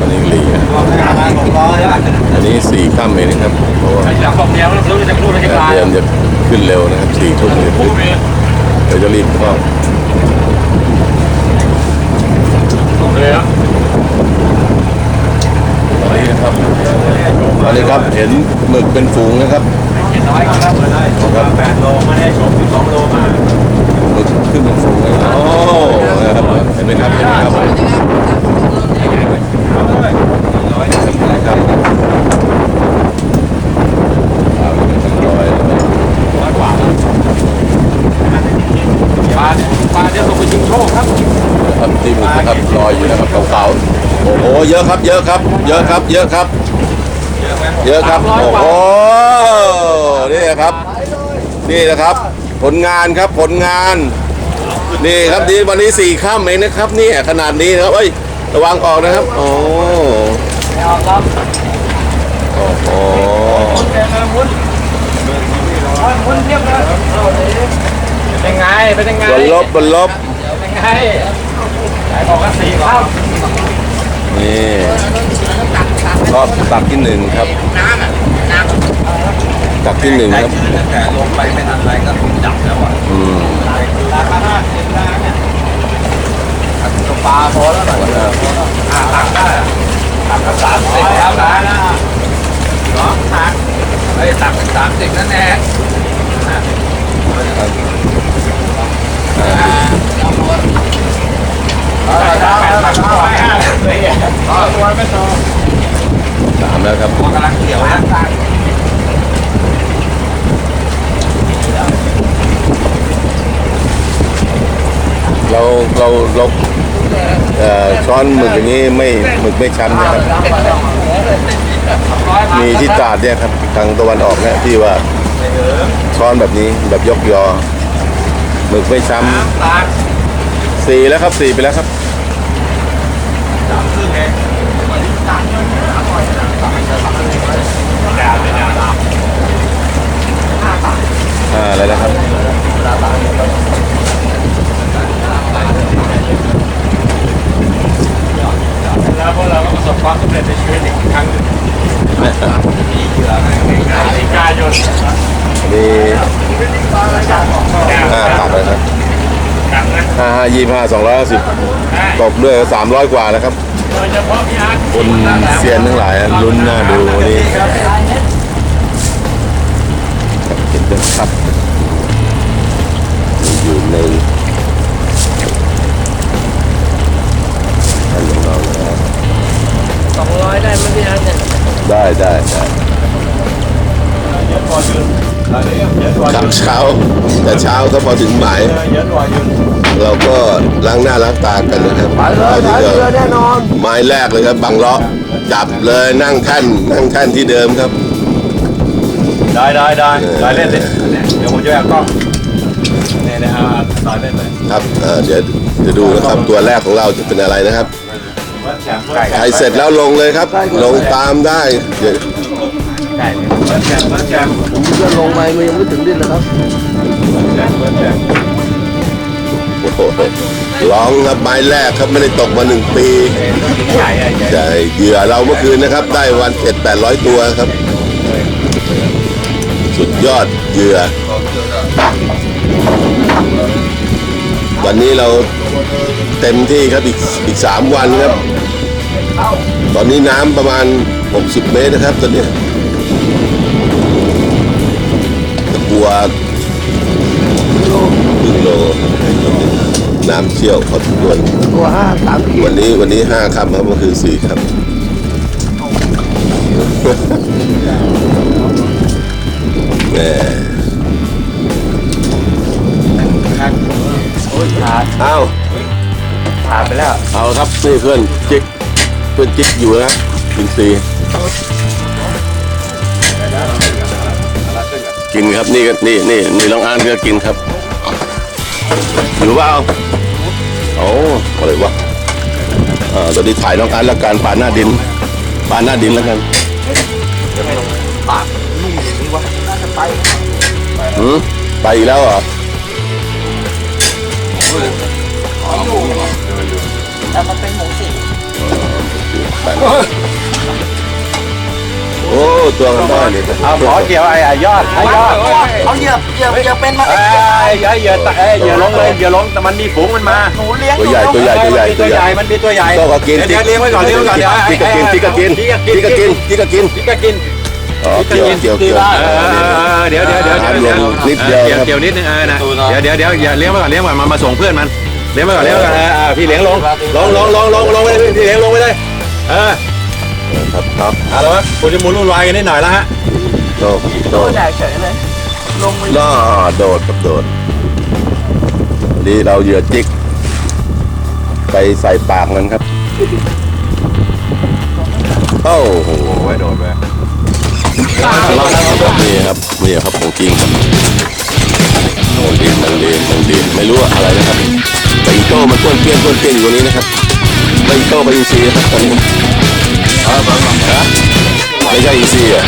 อันนี้ลีนะหกร้อยแล้วอันนี้สี่ข้ามเองนะครับเพราะว่าอยากบอกเมียว่าจากนู่นจากลายเตรียมจะขึ้นเร็วนะครับสี่ทุ่มจะพูขึ้นดไปเดี๋ยวจะรีบเข้าเลยอะตอนนี้นะครับตอนนี้ครับเห็นหมึกเป็นฝูงนะครับเจ็ดร้อยครับเลยแปดโลไม่ได้ชมสิบสองโลมาขึ้นเป็นฝูงเลยโอ้นะครับเห็นไหมครับเห็นไหมครับครับเป็นร้อยแล้วนะ ร้อยกว่าปลาปลาจะส่งไปชิงโชคครับ ครับ ที่หมึกนะครับลอยอยู่นะครับขาวๆโอ้โหเยอะครับเยอะครับ เยอะครับเยอะครับ เยอะครับโอ้โหนี่ครับ นี่นะครับ ผลงานครับผลงานนี่ครับนี่วันนี้สี่ข้ามเองนะครับนี่ขนาดนี้นะครับเอ้ยระวังออกนะครับโอ้ไม่เอาครับโอ้โหเต็มเลยมุนมุนเทียบเลยเป็นไงเป็นยังไงบนลบบนลบเป็นไง ไหนบอกว่าสี่ข้ามนี่ก็ตักที่หนึ่งครับตักที่หนึ่งครับแต่ลงไปไม่ทันไรก็จับแล้วอะอืมราคาห้าสิบล้านเนี่ยปลาพอแล้วหน่อยอ่าตักได้ตักก็สามสิบแล้วนะเนาะตักไอ้ตักเป็นสามสิบนั่นแหละตัวไม่โต สามแล้วครับกำลังเขียวนะเราเราเราช้อนหมึกอย่างนี้ไม่หมึกไม่ช้ำนะครับ มีที่ตาดเนี่ยครับทางตะวันออกเนี่ยที่ว่าช้อนแบบนี้แบบยกยอหมึกไม่ช้ำ สี่แล้วครับสี่ไปแล้วครับสามครึ่งเองอ่าอะไรนะครับแล้วพวกเราก็ประสบความสำเร็จในชีวิตอีกครั้งหนึ่งมีเหยื่อในกายนมีห้าตักเลยครับ กันนะห้าห้ายี่ห้าสองร้อยสิบตกด้วยสามร้อยกว่าแล้วครับ โดยเฉพาะพี่อาร์ตคนเซียนทั้งหลายลุ้นหน้าดูวันนี้เห็นเป็นครับอยู่ในอันของเรานะครับสองร้อยได้ไหมพี่อาร์ตเนี่ยได้ได้ได้ กว่ายืนเยอะกว่าครับเช้า แต่เช้าก็พอถึงหมายเยอะกว่ายืนเราก็ล้างหน้าล้างตากันนะครับไปเลยไปเรือแน่นอนไม้แรกเลยครับบังเลาะจับเลยนั่งแท่นนั่งแท่นที่เดิมครับ ได้ได้ได้ได้เล่นเลยเดี๋ยวผมจะแอบกล้องเนี่ยนะฮะได้เล่นเลยครับเอ่อเดี๋ยวจะดูนะครับตัวแรกของเราจะเป็นอะไรนะครับแชมป์ไก่ใครเสร็จแล้วลงเลยครับ ลงตามได้ เดี๋ยวไก่แชมป์แชมป์ผมจะลงไปมันยังไม่ถึงดินเลยครับแชมป์แชมโอ้โหร้องครับไม้แรกครับไม่ได้ตกมาหนึ่งปีใหญ่ใหญ่แต่เหยื่อเราเมื่อคืนนะครับ ได้วันเจ็ดแปดร้อยตัวครับ สุดยอดเหยื่อ วันนี้เราเต็มที่ครับอีกอีกสามวันครับ ตอนนี้น้ำประมาณ 60 เมตรนะครับ ตอนเนี้ย ตะกัวครึ่งโลน้ำเชี่ยวพอสมควรตัวห้าสามขีวัดนนี้วันนี้ห้าคำครับเมื่อคืนสี่คำแหมโอ้ยขาดเอาขาดไปแล้ว เอาครับนี่เพื่อนจิ๊กเพื่อนจิ๊กอยู่นะกินซี กินครับนี่ก็นี่นี่นี่ลองอ่านก็กินครับอยู่เปล่าโอ้อะไรวะอ่าตอนนี้ถ่ายน้องอันแล้วการปาหน้าดินปาหน้าดินแล้วกันปากนุ่มอย่างนี้วะน่าจะไปหืมไปอีกแล้วเหรอแต่มันเป็นหมูสิ โอ้ตัวกันได้เลยครับเอาขอเกี่ยวไอ้ยอดไอ้ยอดเอาเหยียบเหยียบเหยียบเป็นมาเอ้ยไอ้เหยื่อเอ้ยเหยื่อลงเลยเหยื่อลงแต่มันมีฝูงมันมาหนูเลี้ยงตัวใหญ่ตัวใหญ่ตัวใหญ่มันมีตัตัววใหใหญ่ญ่มันมีตัวใหญ่ก็ก็กินเดี๋ยวเลี้ยงไว้ก่อนเลี้ยงไว้ก่อนเดี๋ยวที่ก็กินที่ก็กินที่ก็กินที่ก็กินที่ก็กินที่ก็กินอ๋อเกี่ยวเกี่ยวเกี่ยวเออเดี๋ยวเดี๋ยวเดี๋ยวเดี๋ยวนิดเดียวครับเกี่ยวนิดนึงเออนะเดี๋ยวเดี๋ยวเดี๋ยวอย่าเลี้ยงไว้ก่อนเลี้ยงไว้ก่อนมันมาส่งเพื่อนมันเลี้ยงไว้ก่อนเลี้ยงไว้ก่อนเออเออพี่เลี้ยงลงลงลงลงลงลงไปเลยพี่เลี้ยงลงไปเลยเออ ครับครับเอาละวะคุณจะหมุนวุ่นวายกันนิดหน่อยแล้วฮะโดดโดดแดกเฉยเลย ลงไปน่าโดดครับโดดดีเราเหยื่อจิก ไปใส่ปากมันครับโอ้โหโอ้ยโดดไปนี่ครับนี่ครับของจริงครับมองดีมองดีมองดีไม่รู้ว่าอะไรนะครับไก่โต้มันต้วนเปี้ยนต้วนเปี้ยนอยู่ตรงนี้นะครับไก่โต้กับอินซีนะครับตอนนี้ ฮะไม่ใช่อินซีอะ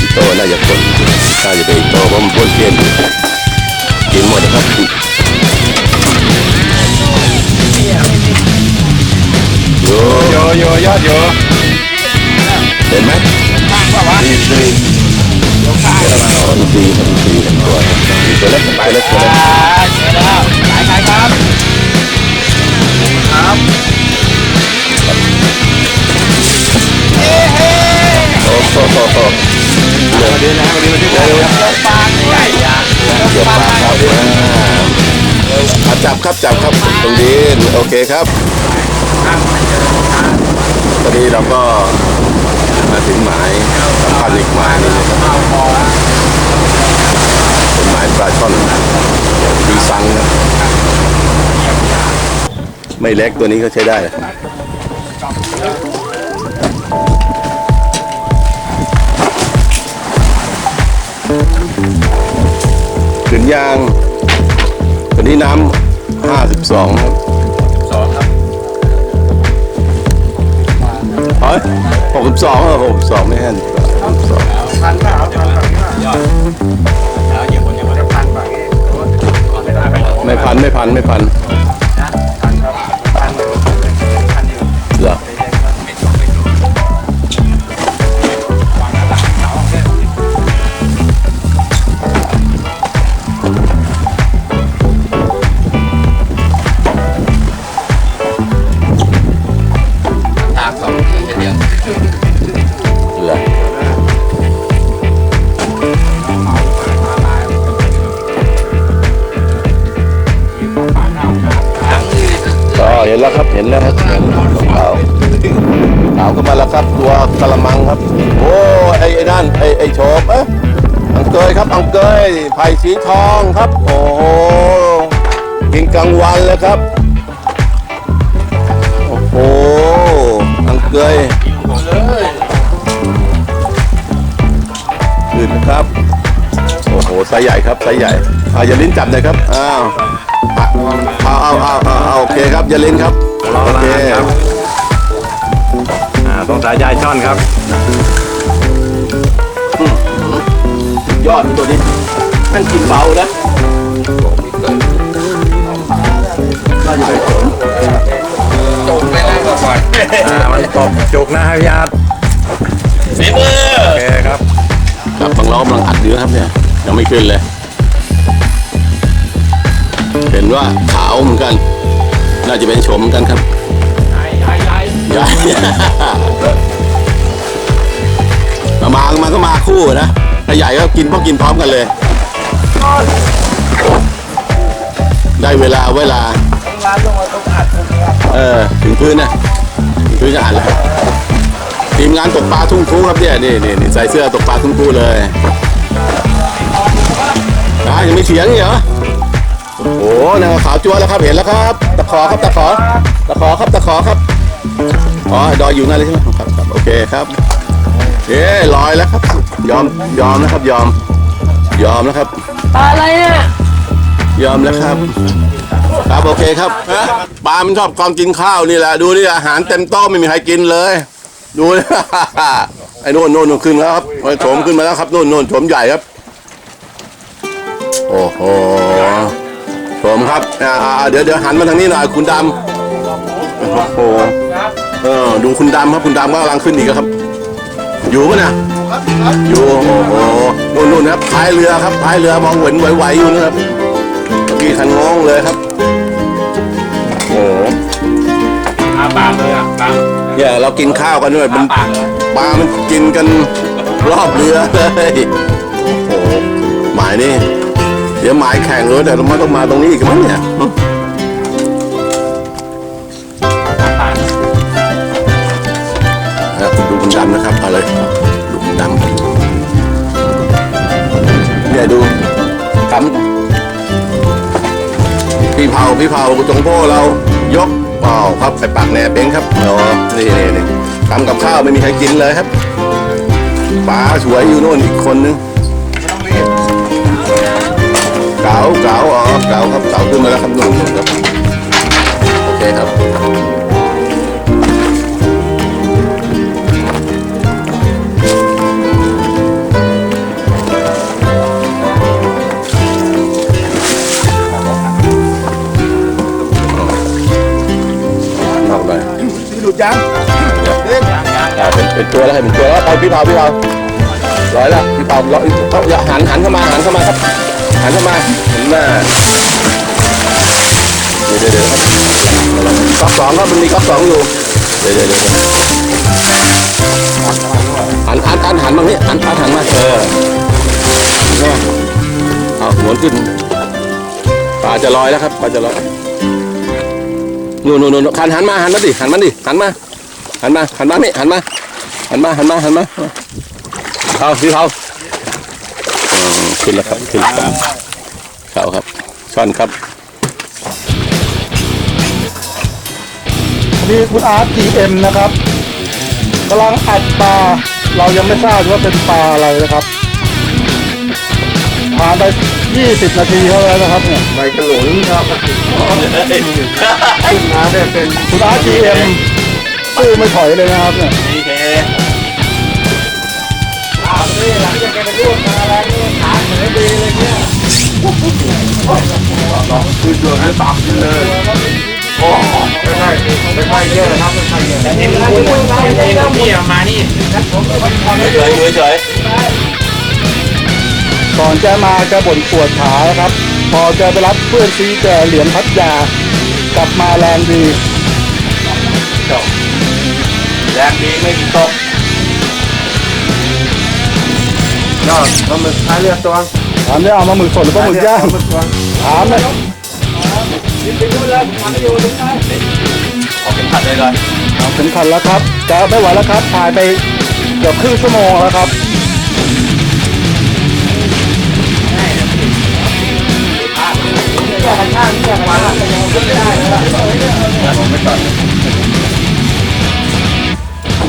อิโต้น่าจะคนน่าจะเป็นอิโต้เพราะมันต้วนเปี้ยนอยู่กินหมดนะครับโยโยโยยอดโยเห็นไหมดีดีดีดีดีตัวตัวเล็กตัวเล็กตัวเล็กขายขายครับ โอ้โหโอ้โหเดี๋ยววันนี้นะวันนี้วันที่เท่าไหร่ครับเดี๋ยวปากครับจับครับจับครับตรงนี้โอเคครับตอนนี้เราก็มาถึงหมายสำคัญอีกหมายหนึงนะครับเป็นหมายปลาช่อนมีซังนะ ไม่เล็กตัวนี้ก็ใช้ได้นะครับขึ้นยางตอนนี้น้ำห้าสิบสองครับสองครับเฮ้ยหกสิบสองเออหกสิบสองไม่ห้าสิบสองพันเปล่าพันฝั่งนี้ยอดแล้วเหยียบคนยังไม่ได้พันฝั่งนี้ไม่ได้ไปไม่พันไม่พันไม่พันพัน เห็นขาขาวเข้ามาแล้วครับตัวกะละมังครับ โอ้ไอ้ไอ้นั่นไอ้ไอ้โฉบเอ๊ะอังเกยครับอังเกยไผ่สีทองครับ โอ้โหกินกลางวันเลยครับ โอ้โหอังเกยขึ้นนะครับ โอ้โหไซส์ใหญ่ครับไซส์ใหญ่เอาอย่าลิ้นจับเลยครับอ้าวเอาเอาเอาเอาโอเคครับอย่าลิ้นครับ โอเคอ่าต้องสายยายช่อนครับยอดตัวนี้มันกินเบานะน่าจะเป็นผลอ่ามันตบจุกนะครับพี่อาร์ตฝีมือโอเคครับครับบางล้อกำลังอัดอยู่นะครับเนี่ยยังไม่ขึ้นเลย เห็นว่าขาวเหมือนกัน น่าจะเป็นโฉมเหมือนกันครับใหญ่มามามาก็มาคู่นะถ้าใหญ่ก็กินพอกินพร้อมกันเลย ได้เวลาเวลาร้านลงมาต้องอัดตรงนี้ครับเออถึงพื้นนะถึงพื้นก็อ่านแล้วทีมงานตกปลาทุ่งคูครับเนี่ยนี่นี่ใส่เสื้อตกปลาทุ่งคูเลยอ่ายังไม่เถียงอีกเหรอ โอ้โหนางขาวจัวแล้วครับเห็นแล้วครับ ตะขอครับตะขอตะขอครับตะขอครับอ๋อดอยอยู่นั่นเลยใช่ไหมครับครับ โอเคครับเย้ลอยแล้วครับ ยอมยอมนะครับ ยอม ยอมแล้วครับปลาอะไรเนี่ยยอมแล้วครับ ครับโอเคครับปลามันชอบความกินข้าวนี่แหละดูนี่อาหารเต็มโต๊ะไม่มีใครกินเลย ดูไอ้โน่นโน่นโน่นขึ้นแล้วครับไอ้โฉมขึ้นมาแล้วครับโน่นโน่นโฉมใหญ่ครับ โอ้โหโฉ ผมครับอ่าอ่าเดี๋ยวเดี๋ยวหันมาทางนี้หน่อยคุณดำโอ้โหเออดูคุณดำครับคุณดำก็กำลังขึ้นอีกแล้วครับ อยู่ปะเนี่ยอยู่โอ้โหนู่นนู่นนะครับท้ายเรือครับท้ายเรือมองเห็นไหวๆอยู่นะครับเมื่อกี้คันงงเลยครับโอ้โหอาปากเลยอะปากเนี่ยเรากินข้าวกันด้วยมันปากเลยปลามันกินกันรอบเรือเลยโอ้โหหมายนี่เดี๋ยวหมายแข่งเลยแต่เราไม่ต้องมาตรงนี้อีกมั้งเนี่ยปากนะครับดูคุณดำนะครับเอาเลยดูคุณดำเนี่ยดูกำพี่เผาพี่เผาจงโพ่เรายกเปล่าครับใส่ปากแหนบเองครับอ๋อนี่นี่นี่กำกับข้าวไม่มีใครกินเลยครับปลาสวยอยู่โน่นอีกคนนึง เก๋าเก๋าอ๋อเก๋าครับเก๋าขึ้นมาแล้วครับนุ่นๆครับโอเคครับนอกไปหลุดยังอ่าเป็นเป็นตัวแล้วให้เป็นตัวแล้วไปพี่เผาพี่เผาร้อยแล้วพี่เผาร้อยต้องอย่าหันหันเข้ามาหันเข้ามาครับ หันเข้ามาห็นหน้าเดี๋ยวเดี๋ยวเดี๋ยวครับก๊อกสองครับมันมีก๊อกสองอยู่ เดี๋ยวเดี๋ยวเดี๋ยวหันหันหันหันมานี่หันหันหันมาเออนี่เอาหมุนขึ้นปลาจะลอยแล้วครับปลาจะลอยนู่นนู่นนู่นหันหันมาหันมาดิหันมาดิหันมาหันมาหันมานี่หันมาหันมาหันมาหันมาเอาพี่เขา ขึ้นแล้วครับขึ้นแล้วครับเขาครับช่อนครับนี่คุณอาร์ต GM นะครับกำลังอัดปลาเรายังไม่ทราบว่าเป็นปลาอะไรนะครับผ่านไป 20 นาทีเท่านั้นนะครับเนี่ยใบกระหลุนครับขึ้นมาเนี่ยเป็นคุณอาร์ต GM สู้ไม่ถอยเลยนะครับเนี่ยดีเคหลังจากแกไปรูดมาแล้ว นี่ขาเหนือดีเลยเนี่ยคือตัวนั้นปากเลยโอ้ไม่ใช่ไม่ใช่เยอะครับไม่ใช่เยอะแต่เอ็มคุณเอ็มพี่มานี่เฉยเฉยก่อนจะมาแกบ่นปวดขาครับ พอจะไปรับเพื่อนซีแกเหรียญพัทยากลับมาแรงดีแรงดีไม่ตก ยอดปลาหมึกท้ายเรือตัวถามได้เอามาหมึกสดหรือปลาหมึกย่างถามเลยขอเป็นผัดเลยเลยถึงขันแล้วครับแกไม่ไหวแล้วครับถ่ายไปเกือบครึ่งชั่วโมงแล้วครับ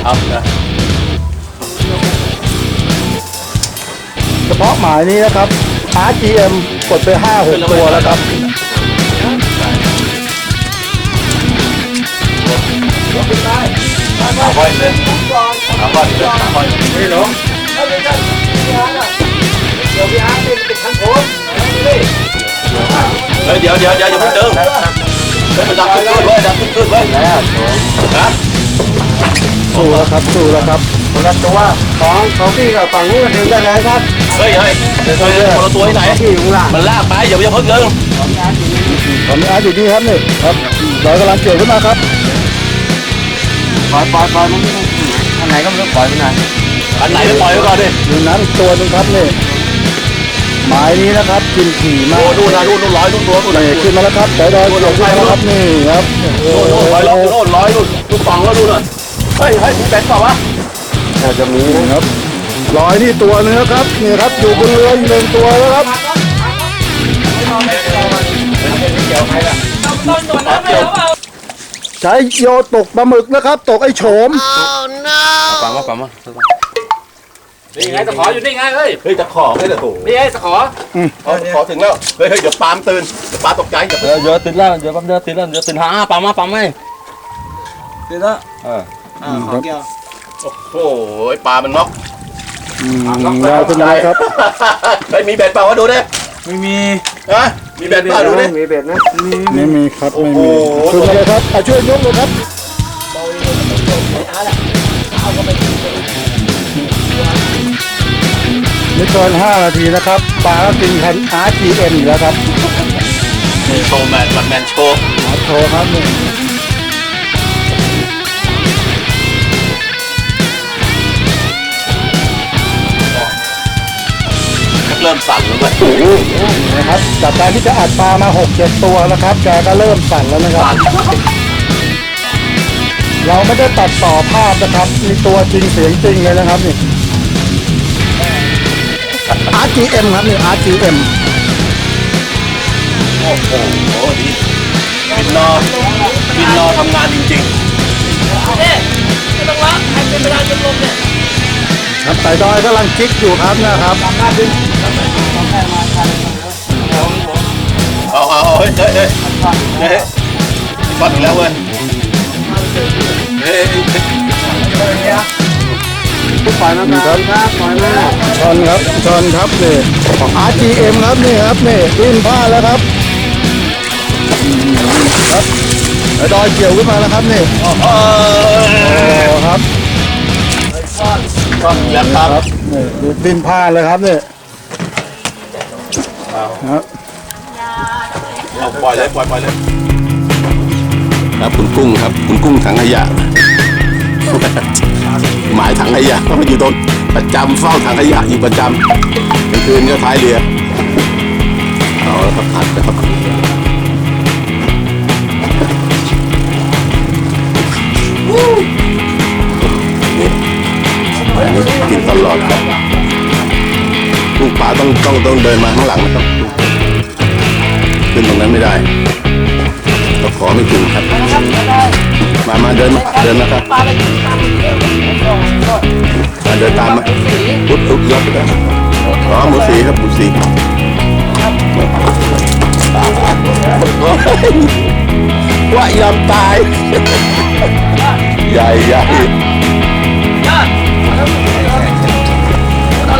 เอานะ เฉพาะหมายนี้นะครับ RGM กดไป 5 6 ตัวแล้วครับเอาค่อยเลยเอาค่อยเลยเอาค่อยไม่หลงเดี๋ยวพี่อาร์ตเป็นติดคันโถมเฮ้ยเดี๋ยวเดี๋ยวเดี๋ยวอย่าเพิ่งเติมเฮ้ยมันดับขึ้นขึ้นเว้ยดับขึ้นขึ้นเว้ยฮะ สู้แล้วครับสู้แล้วครับคนละตัวของของพี่กับฝั่งนู้นถึงได้แล้วครับเฮ้ยเฮ้ยเฮ้ยคนละตัวที่ไหนพี่อยู่ข้างล่างมันลากไปอย่าอย่าเพิ่งเติมตอนนี้อาร์ตอยู่นี่ครับนี่ครับเรากำลังเกี่ยวขึ้นมาครับปล่อยปล่อยปล่อยมันอันไหนก็ไม่รู้ปล่อยมันไหนอันไหนไปปล่อยไว้ก่อนดิอยู่นั้นอีกตัวหนึงครับนี่หมายนี้นะครับกินขี่มาโอ้กดูนะดูดูร้อยดูตัวดูนี่ขึ้นมาแล้วครับสายดอยเกี่ยวขึ้นมาแล้วครับนี่ครับโอ้ดูโหดูร้อยดูโน่นร้อยดูดูฝั่งแล้วดูหน่อย เฮ้ยเฮ้ยเป็นเปล่าวะน่าจะมีนะครับลอยนี่ตัวหนึงแล้วครับนี่ครับอยู่บนเรืออีกหนึ่งตัวแล้วครับใช้โยตกปลาหมึกนะครับ ตกไอ้โฉมฟังมาฟังมานี่ไงตะขออยู่นี่ไงเฮ้ยเฮ้ยจะขอให้เลยโถนี่ไงตะขอเอาขอถึงแล้วเฮ้ยเฮ้ยเดี๋ยวปาล์มตื่นเดี๋ยวปาล์มตกใจเดี๋ยวเดี๋ยวเดี๋ยวตื่นแล้วเดี๋ยวแป๊บเดียวตื่นแล้วเดี๋ยวตื่นหาปั๊มมาปั๊มไหมเดี๋ยวนะเออ อ่าขอเกี่ยวโอ้โหปลามันน็อกอืมยาวขึ้นมาแล้วครับเฮ้ยมีเบ็ดเปล่าวะดูดิไม่มีนะมีแบตเปล่าดูดิมีเบ็ดนะไม่มีครับไม่โอ้มีโหขึ้นมาเลยครับอะช่วยยกเลยครับไม่เกิน5นาทีนะครับปลาก็กินคัน RGM อยู่แล้วครับโชว์แมนวันแมนโชว์มาโชว์ครับนี่ เริ่มสั่นแล้วมั้ยนะครับจากการที่จะอัดปลามา6 7ตัวนะครับแกก็เริ่มสั่นแล้วนะครับ เราไม่ได้ตัดต่อภาพนะครับมีตัวจริงเสียงจริงเลยนะครับนี่ RGM ครับนี่ RGM โอ้โหดีบินรอบินรอทำงานจริงครั บไต่ดอยกำลังจิกอยู่ครับนะครับเอาเอาเอาเฮ้ยเฮ้ยเฮ้ยเฮ้ยช็อตอีกแล้วเว้ยเฮ้ยปล่อยมาครับครับปล่อยมาชนครับชนครับนี่ RGM ครับนี่ครับนี่วิ่นผ้าแล้วครับครับไต่ดอยเกี่ยวขึ้นมาแล้วครับนี่โอ้โหโอ้ครับ ช็อตอีกแล้วครับครับนี่วิ่นผ้าเลยครับนี่ครับเอาปล่อยเลยปล่อยปล่อยเลยครับคุณกุ้งครับ คุณกุ้งถังขยะหมายถังขยะเพราะมันอยู่ตรงประจำเฝ้าถังขยะอยู่ประจำกลางคืนก็ท้ายเรือเอาแล้วครับอัดนะครับนี่อันนี้ กินตลอดครับลูกปลาต้องต้องต้องเดินมาข้างหลังนะครับขึ้นตรงนั้นไม่ได้ก็ขอไม่ถึงครับ มามาเดินมาเดินมาครับมาเดินตามมาปุ๊บปุ๊บยกไปแล้วอ๋อหมูสีครับหมูสีว่ายอมตาย ใหญ่ใหญ่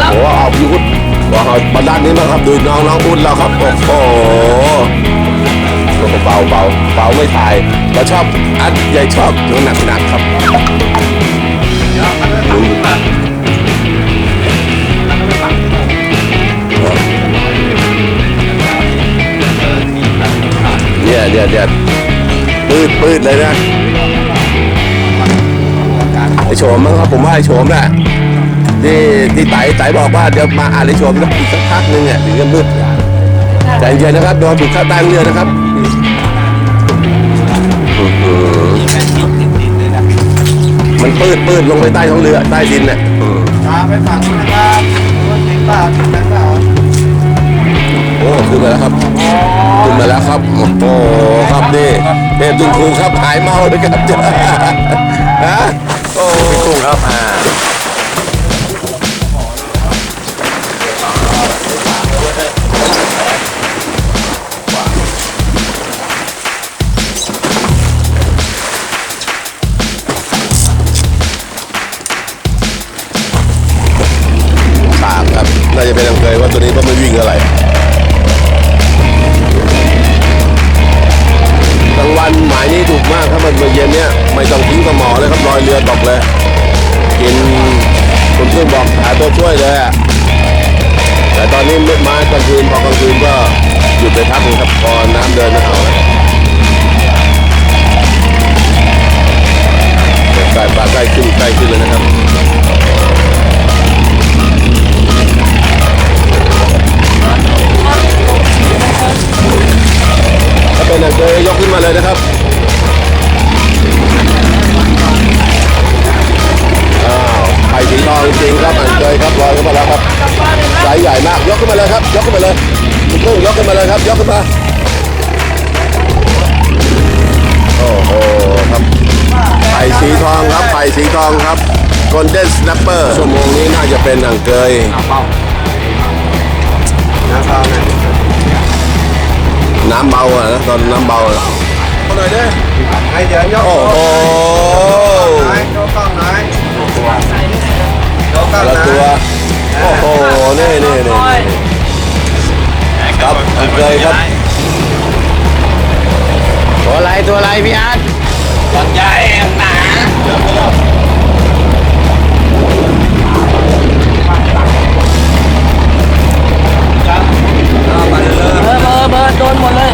โอ้เอาพี่อุดว้าวมาด้านนี้มาครับดูน้องน้องอุดเราครับ โอ้โหเบาเบาเบาไม่ถ่ายเราชอบอัดใหญ่ชอบหนักหนักครับเนี่ยเนี่ยเนี่ยปืดปืดเลยนะไอโฉมมั้งครับผมว่าไอโฉมแหละ ที่ที่ไต่ไต่บอกว่าเดี๋ยวมาอ่านไอโฉมแล้วอีกสักพักหนึงเนี่ยถึงจะมืดใจเย็นนะครับโดนบุกเข้าใต้เรือนะครับมันปืดปืดลงไปใต้ท้องเรือใต้ดินเนี่ยอืมตาไปฝั่งนู้นนะครับรถจริงเปล่าจริงเปล่าโอ้ขึ้นมาแล้วครับขึ้นมาแล้วครับโอ้โหครับนี่เทพจุนครูครับหายเมาด้วยครับฮะโอ้กุ้งครับอ่า ครับพอน้ำเดินไม่เอาล้วใกล้ปลาใกล้ขึ้นใกล้ขึ้นเลยนะครับ นัปเปอร์ชั่วโมงนี้น่าจะเป็นอ่างเกยน้ำเบานะน้ำเบาอะนะตอนน้ำเบาอะเอาหน่อยดิใหเดี๋ยวยโอ้โหยกกล้อหโอ้อหละน่อ้องหน่โอ้โหนี่นี่นี่ครับอ่างเกยครับตัวอะไรตัวอะไรพี่อาร์ตตัวใหญ่หนา เบอร์เบอร์โดนหมดเลย